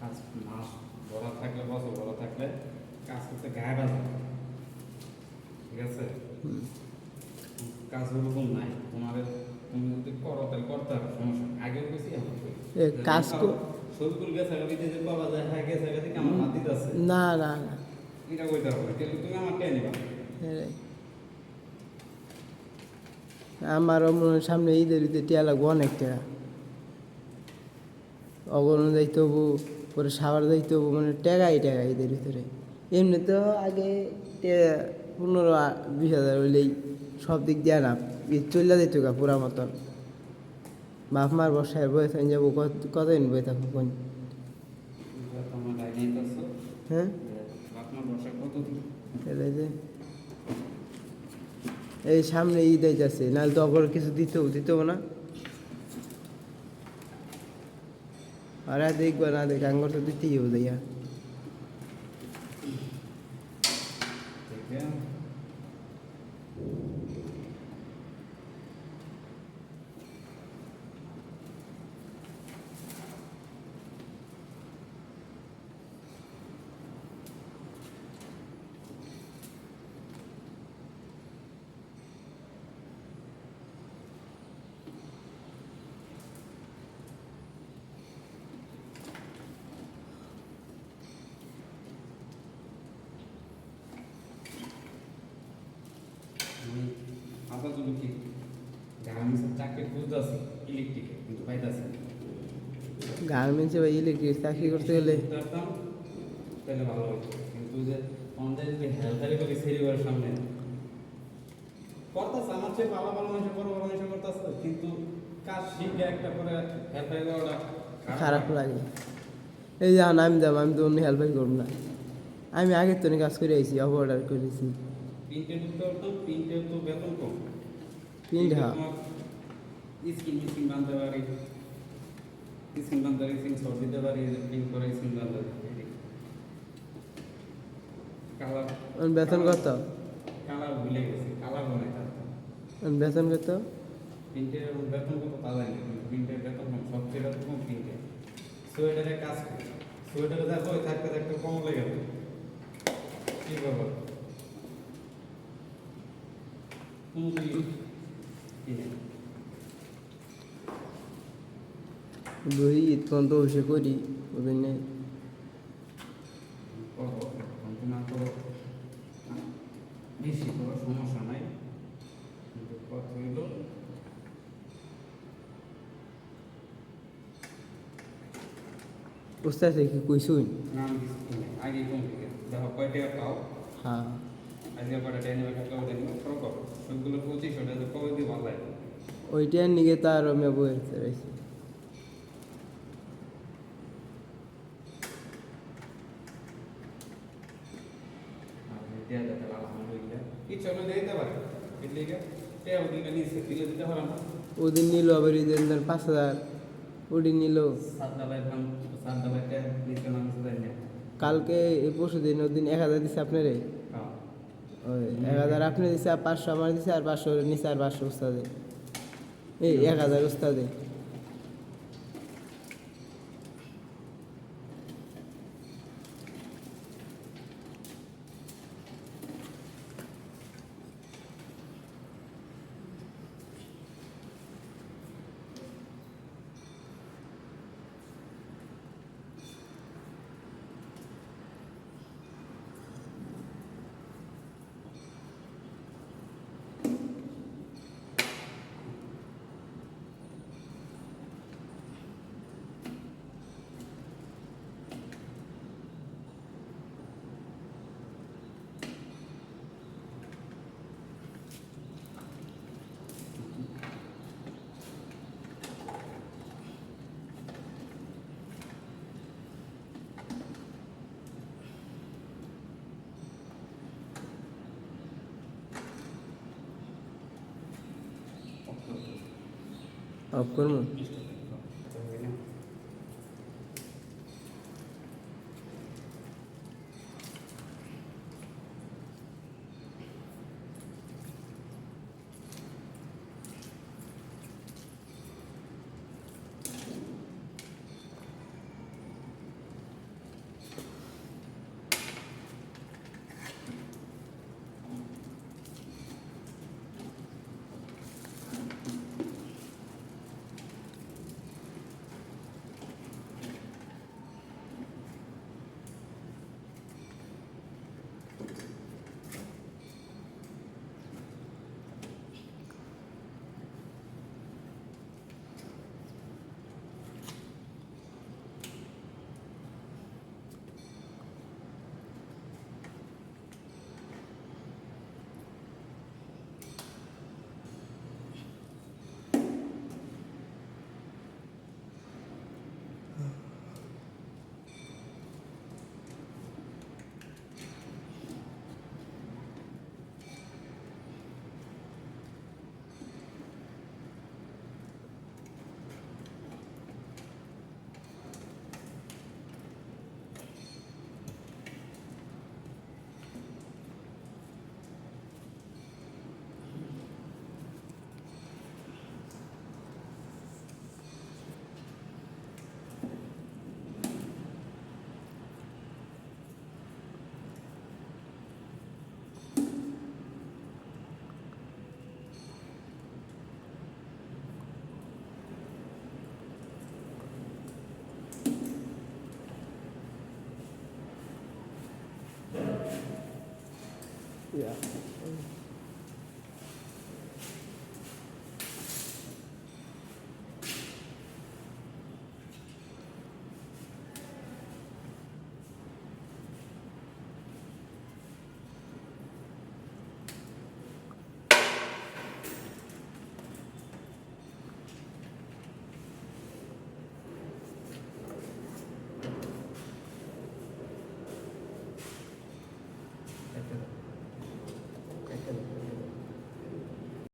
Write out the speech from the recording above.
কাজ মাস ভরা থাকলে বছর ভরা থাকলে কাজ করতে গায়ে বাজে। ঠিক আছে? কাজ ওরকম নাই। তোমার তুমি যদি করো তাহলে করতে হবে সমস্যা আগেও করি। কাজ কর- সবগুলো গেছে যে যায় হ্যাঁ গেছে আমার হাত দিতে আছে? না না না। এটা কইতে হবে কিন্তু তুমি আমার কে নিবা? মনে হয় সামনে ঈদের ঈদের টিয়া লাগবো অনেক টাকা অগরণ যাইতে পরে সাবার হব মানে টাকাই টাকা ঈদের ভিতরে। এমনি তো আগে পনেরো বিশ হাজার হইলেই সব দিক দিয়ে না চলে যেত গা পুরা মতন। বাপ মার বসায় বয়ে থাকেন যাব, কত, কতদিন বয়ে থাকব কোন? হ্যাঁ? এই সামনে ঈদ যাচ্ছে নাহলে তো অপর কিছু দিতেও দিতেও না? আর দেখব না দেখ আঙ্গর তো দিতেই হবে দেয়া দেখে আমি আপাতত কি গার্মেন্টসের চাকরি খুঁজতেছি ইলেকট্রিকে কিন্তু পাইতেছি গার্মেন্টসে বা ইলেকট্রিক চাকরি করতে গেলে। করতাম তাহলে ভালো হতো কিন্তু যে আমাদের যদি হেলথারি করি সেরিবার সামনে করতেছে আমার চেয়ে ভালো ভালো মানুষ বড় বড় মানুষ করতেছে কিন্তু কাজ শিখে একটা করে হেলথারি করাটা খারাপ। লাগে। এই যে আমি যাব আমি তো অন্য হেল্পই করব না। আমি আগের তো কাজ করে আইছি অফ অর্ডার করেছি তো বেতন কম। প্রিন্ট হ্যাঁ। স্কিন স্কিন বানতে পারি স্কিন বানতে পারি স্কিন সব দিতে পারি প্রিন্ট করে স্কিন বানতে পারি কালার ওর বেতন কত কালার ভুলে গেছি কালার বানাই থাকতাম ওর বেতন কত প্রিন্টের বেতন কত তা জানি না, কিন্তু প্রিন্টের বেতন কম সবচেয়ে বেতন কম প্রিন্টে সোয়েটারে কাজ করি সোয়েটারে যা বই থাকতে থাকতে কম লেগে যাবে কি ব্যাপার কোনো কি কি নেই দুই ঈদ পর্যন্ত বসে করি ওদের নেই করব কিন্তু না তো বেশি কোনো সমস্যা নাই কিন্তু কথা হইল বুঝতে আছে কি কইসুন না আমি কিছু কিনি নাই। আগে কম থেকে দেখো কয় টাকা পাও হ্যাঁ আজকে কয়টা টাকা নেবে থাকলে ওটা নিবে খরচ করো সবগুলো পঁচিশ ওটা তো কবে দিয়ে ভালো লাগে ওইটার নিগে তার আমি বইয়ের রয়েছে আর দেওয়া যায় তাহলে আলহামদুলিল্লাহ ইচ্ছা হলে দিয়ে দিতে পারে এর লিগে টাকা দিলে নিচ্ছে দিলে দিতে পারে না ওদিন নিল আবার ঈদের দিন পাঁচ হাজার। ওদিন নিল। কালকে এই পরশু দিন ওদিন এক হাজার দিছে আপনারে? হ্যাঁ। ওই এক হাজার আপনি দিছে আর পাঁচশো আমার দিছে আর পাঁচশো নিচে আর পাঁচশো উস্তাদে। এই এক হাজার উস্তাদে। অফ করব Yeah.